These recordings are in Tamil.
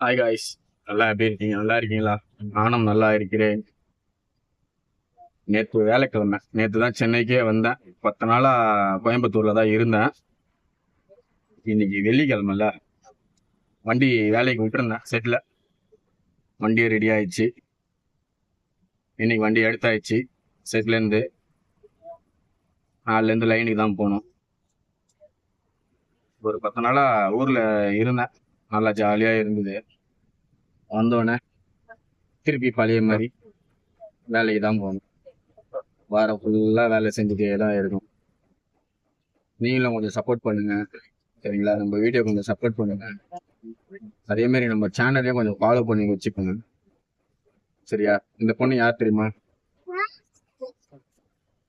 ஹாய் காய்ஸ் நல்லா எப்படி இருக்கீங்க? நல்லா இருக்கீங்களா? நானும் நல்லா இருக்கிறேன். நேற்று வேலைக்கிழமை. நேற்று தான் சென்னைக்கே வந்தேன். பத்து நாளா கோயம்புத்தூர்ல தான் இருந்தேன். இன்னைக்கு வெள்ளிக்கிழமைல வண்டி வேலைக்கு விட்டுருந்தேன். செட்டில் வண்டி ரெடி ஆயிடுச்சு. இன்னைக்கு வண்டி எடுத்தாயிடுச்சு செட்லேருந்து நாலுலேருந்து லைனுக்கு தான் போகணும் ஒரு பத்து நாளா ஊர்ல இருந்தேன். நல்லா ஜாலியாக இருந்தது. வந்தோடனே திருப்பி பழைய மாதிரி வேலைக்கு தான் போகணும் வாரம் ஃபுல்லாக வேலை செஞ்சுட்டே தான் இருக்கும் நீங்களும் கொஞ்சம் சப்போர்ட் பண்ணுங்க. சரிங்களா? நம்ம வீடியோ கொஞ்சம் சப்போர்ட் பண்ணுங்க. அதே மாதிரி நம்ம சேனலையும் கொஞ்சம் ஃபாலோ பண்ணி வச்சுக்கோங்க. சரியா? இந்த பொண்ணு யார் தெரியுமா?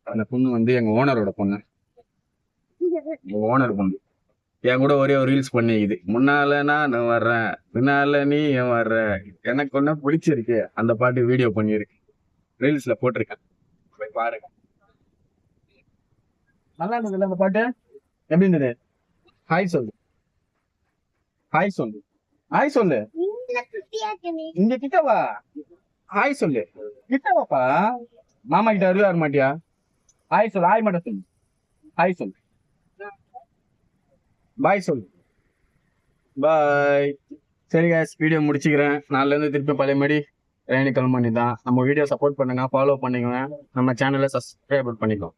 அந்த பொண்ணு வந்து எங்க ஓனரோட பொண்ணு. ஓனர் பொண்ணு. என் கூட ஒரே ஒரு ரீல்ஸ் பண்ணிக்குது. முன்னால நான் வர்றேன். பின்னால நீ ஏன் வர்ற. எனக்கு ஒன்னும் பிடிச்சிருக்கு. அந்த பாட்டு வீடியோ பண்ணியிருக்கு. ரீல்ஸ்ல போட்டிருக்கேன். போய் பாருங்க. நல்லா இருந்ததுல அந்த பாட்டு? எப்படி இருந்தது? ஹாய் சொல்லு. ஹாய் சொல்லு. ஹாய் சொல்லு. இங்க கிட்ட வா. ஹாய் சொல்லு. கிட்ட வாப்பா. மாமா கிட்ட வருவா வர மாட்டியா? ஹாய் சொல்லு. ஹாய் மட்டும் சொல்லு. ஹாய் சொல்லு. பாய் சொல்லு. பாய் சரி கேஸ் வீடியோ முடிச்சுக்கிறேன். நாலுலேருந்து திருப்பி பழைய மாதிரி ரேணி கிளம்பி தான் நம்ம வீடியோ சப்போர்ட் பண்ணுங்க ஃபாலோ பண்ணிக்கோங்க. நம்ம சேனலை சப்ஸ்கிரைப் பண்ணிக்கோ.